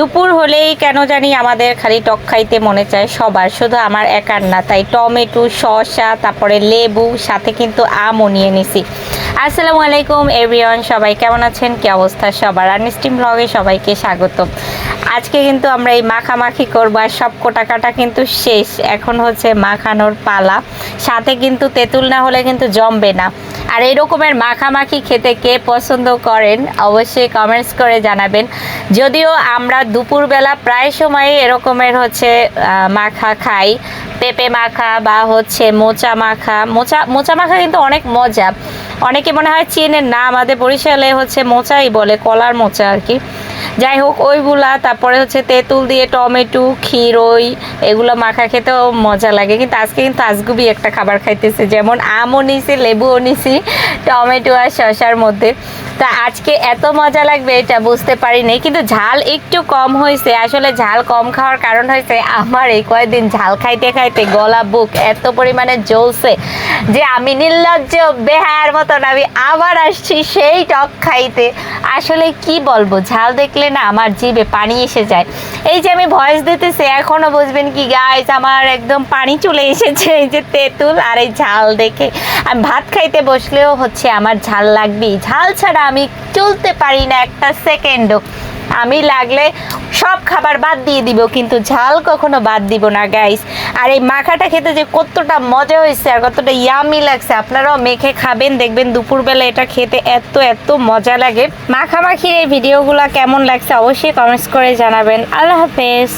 দুপুর হলেই কেন জানি আমাদের খালি টক খাইতে মনে চায় সবার, শুধু আমার একার না তাই টমেটো, শসা, তারপরে লেবু, সাথে কিন্তু আমও নিয়ে নিছি। আসসালামু আলাইকুম এভরিওয়ান সবাই কেমন আছেন? কি অবস্থা? সবার আনস্টিম ব্লগে সবাইকে স্বাগত। আজকে কিন্তু আমরা এই মাখামাখি করব আর সব কোটাকাটা কিন্তু শেষ। এখন হচ্ছে মাখানোর পালা। সাথে কিন্তু তেঁতুল না হলে কিন্তু জমবে না। আর এই রকমের মাখামাখি খেতে কে পছন্দ করেন, অবশ্যই কমেন্টস করে জানাবেন। যদিও আমরা দুপুরবেলা প্রায় সময় এরকমের হচ্ছে মাখা খাই। পেঁপে মাখা বা হচ্ছে মোচা মাখা। মোচা মোচা মাখা কিন্তু অনেক মজা। অনেকে মনে হয় চেনেন না, আমাদের বরিশালে হচ্ছে মোচাই বলে, কলার মোচা আর কি। যাই হোক, ওইগুলা, তারপরে হচ্ছে তেঁতুল দিয়ে টমেটো, ক্ষীরই, এগুলো মাখা খেতেও মজা লাগে। কিন্তু আজকে কিন্তু আজগুবি একটা খাবার খাইতেছে, যেমন আমও নিছি, লেবুও নিছি, টমেটো আর শসার মধ্যে। তা আজকে এত মজা লাগবে এটা বুঝতে পারিনি, কিন্তু ঝাল একটু কম হয়েছে। আসলে ঝাল কম খাওয়ার কারণ হয়েছে আমার এই কয়েকদিন ঝাল খাইতে খাইতে গলা, বুক এত পরিমাণে জ্বলছে যে আমি নির্লজ্জ বেহার মতন আমি আবার আসছি সেই টক খাইতে। আসলে কি বলব? ঝাল দেখলে না আমার জিভে পানি এসে যায়। এই যে আমি ভয়েস দিতেছি, এখনও বুঝবেন কি গাইস আমার একদম পানি চলে এসেছে, এই যে তেঁতুল আর এই ঝাল দেখে। আমি ভাত খাইতে বসলেও হচ্ছে আমার ঝাল লাগবেই। ঝাল ছাড়া আমি চলতে পারি না একটা সেকেন্ডও। আমি লাগলে সব খাবার বাদ দিয়ে দিব, কিন্তু ঝাল কখনো বাদ দিব না গাইস আর এই মাখাটা খেতে যে কতটা মজা হয়েছে আর কতটা ইয়ামি লাগছে, আপনারাও মেখে খাবেন, দেখবেন দুপুরবেলা এটা খেতে এত এত মজা লাগে। মাখামাখির এই ভিডিওগুলো কেমন লাগছে অবশ্যই কমেন্টস করে জানাবেন। আল্লাহ হাফেজ।